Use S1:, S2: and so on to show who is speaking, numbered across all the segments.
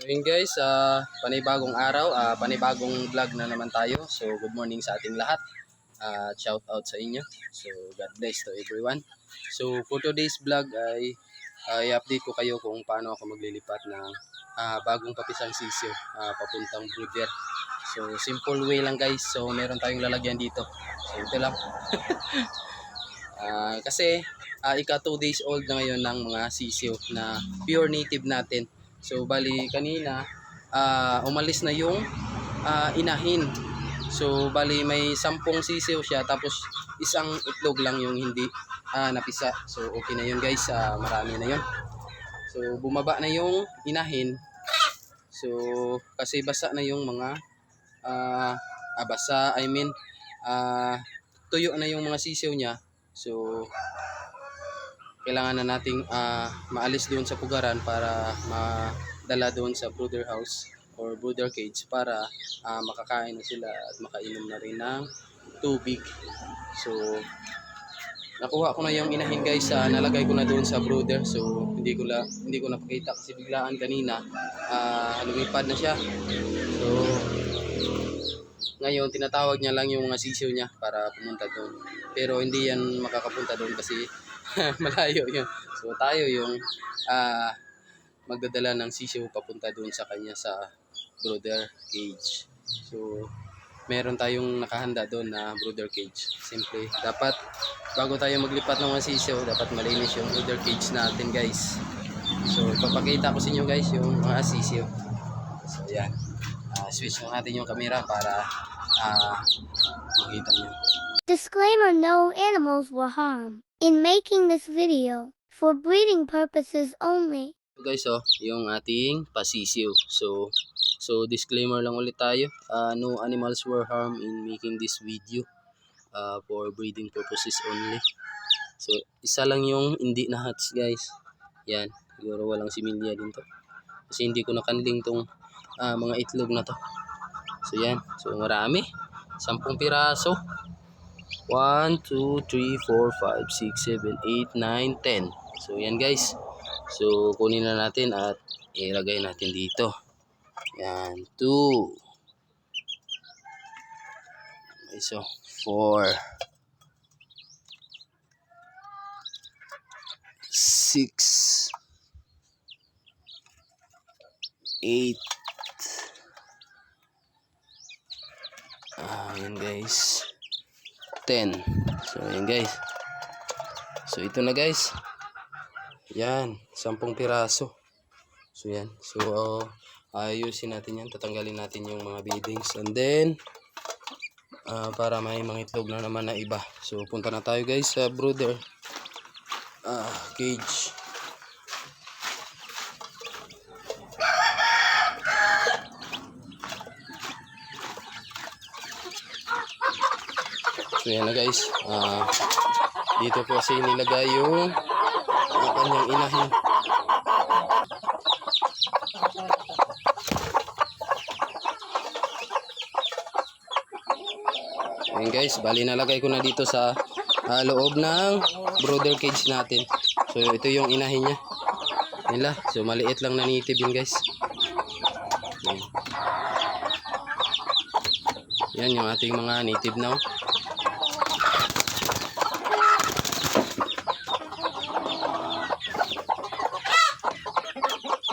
S1: Yun guys, ah panibagong araw, ah panibagong vlog na naman tayo. So good morning sa ating lahat. At shout out sa inyo. So God bless to everyone. So for today's vlog ay ay update ko kayo kung paano ako maglilipat ng ah, bagong papisang sisyo ah, papuntang Brother. So simple way lang guys. So meron tayong lalagyan dito. So ito lang. Ah, kasi ah, ika 2 days old na ngayon ng mga sisyo na pure native natin. So bali kanina ah, umalis na yung ah, inahin. So bali may sampung sisiw siya tapos isang itlog lang yung hindi ah, napisa. So okay na yun guys, ah, marami na yun. So bumaba na yung inahin. So kasi basa na yung mga ah, ah, basa, I mean ah, tuyo na yung mga sisiw niya. So kailangan na nating ah, maalis doon sa pugaran para madala doon sa brooder house or brooder cage para ah, makakain na sila at makainom na rin ng tubig. So nakuha ko na yung inahin guys, ah, nalagay ko na doon sa brooder. So hindi ko la hindi ko napakita kasi biglaan kanina ah, lumipad na siya. So ngayon tinatawag niya lang yung mga sisiw niya para pumunta doon. Pero hindi yan makakapunta doon kasi malayo yun. So tayo yung ah magdadala ng sisiw papunta doon sa kanya sa brother cage. So meron tayong nakahanda doon na brother cage. Siyempre, dapat bago tayo maglipat ng mga sisiw, dapat malinis yung brother cage natin guys. So ipapakita ko sa inyo guys yung mga sisiw. So yan. Ah, switch lang natin yung camera para ah makita nyo.
S2: Disclaimer no animals were harmed. In making this video, for breeding purposes only.
S1: Guys, oh, yung ating pasisiw. So, so disclaimer lang ulit tayo. Uh, no animals were harmed in making this video uh, for breeding purposes only. So, isa lang yung hindi na hats guys. Yan, siguro walang similya din to. Kasi hindi ko nakanling tong ah, mga itlog na to. So, yan. So, marami. Sampung piraso. 1, 2, 3, 4, 5, 6, 7, 8, 9, 10. So, yan guys. So, kunin na natin at ilagay natin dito. Yan, 2. Okay, so, 4. 6. 8. Ah, yan guys. 10. So, yan guys. So, ito na guys. Yan, sampung piraso. So yan. So uh, ayusin natin yan. Tatanggalin natin yung mga beadings. And then uh, para may mga itlog na naman na iba. So punta na tayo guys sa brooder uh, cage. So yan na guys. Uh, dito po kasi nilagay yung ang kanyang inahin. Ayan guys, bali nalagay ko na dito sa ah, loob ng brother cage natin. So ito yung inahin niya. Nila. So maliit lang na native yun guys. Ayan. Yan yung ating mga native now.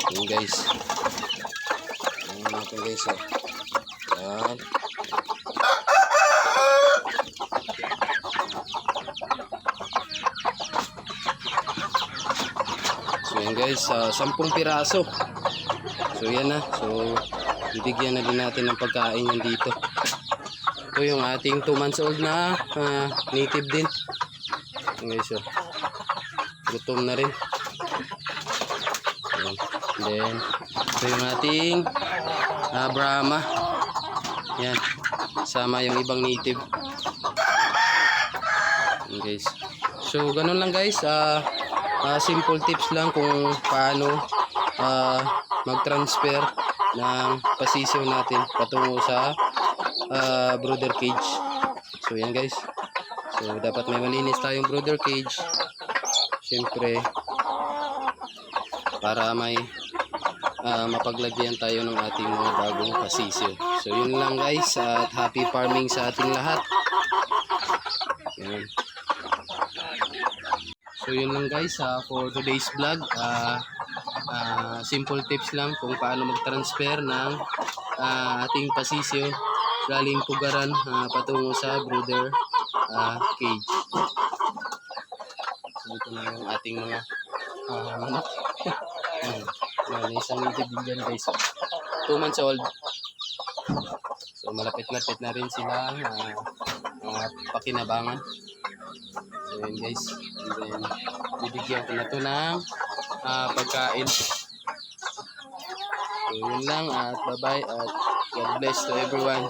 S1: Yan guys. Yan natin guys. Oh. Yan. So yan guys, ah, sampung piraso. So yan na. So bibigyan na din natin ng pagkain yan dito. Ito yung ating 2 months old na ah, native din. Guys, oh. Gutom na rin. Ayan. Then, ito yung ating ah, Brahma. Yan. Sama yung ibang native. Guys. So, ganun lang guys. Ah, ah, simple tips lang kung paano ah, mag-transfer ng pasisiw natin patungo sa ah, brooder cage. So, yan guys. So, dapat may malinis tayong brooder cage. Siyempre, para may ah, mapaglagyan tayo ng ating mga bagong pasisyo. So yun lang guys at happy farming sa ating lahat. Yan. So yun lang guys ah, for today's vlog. Ah, ah, simple tips lang kung paano mag-transfer ng ah, ating pasisyo galing pugaran ah, patungo sa brooder ah, cage. So ito na yung ating mga ah, manok. Yan. Isang native din dyan guys. 2 months old. So malapit-lapit na rin sila ah, mga pakinabangan. So yun guys. And then bibigyan ko na to ng ah, pagkain. So yun lang at bye bye at God bless to everyone.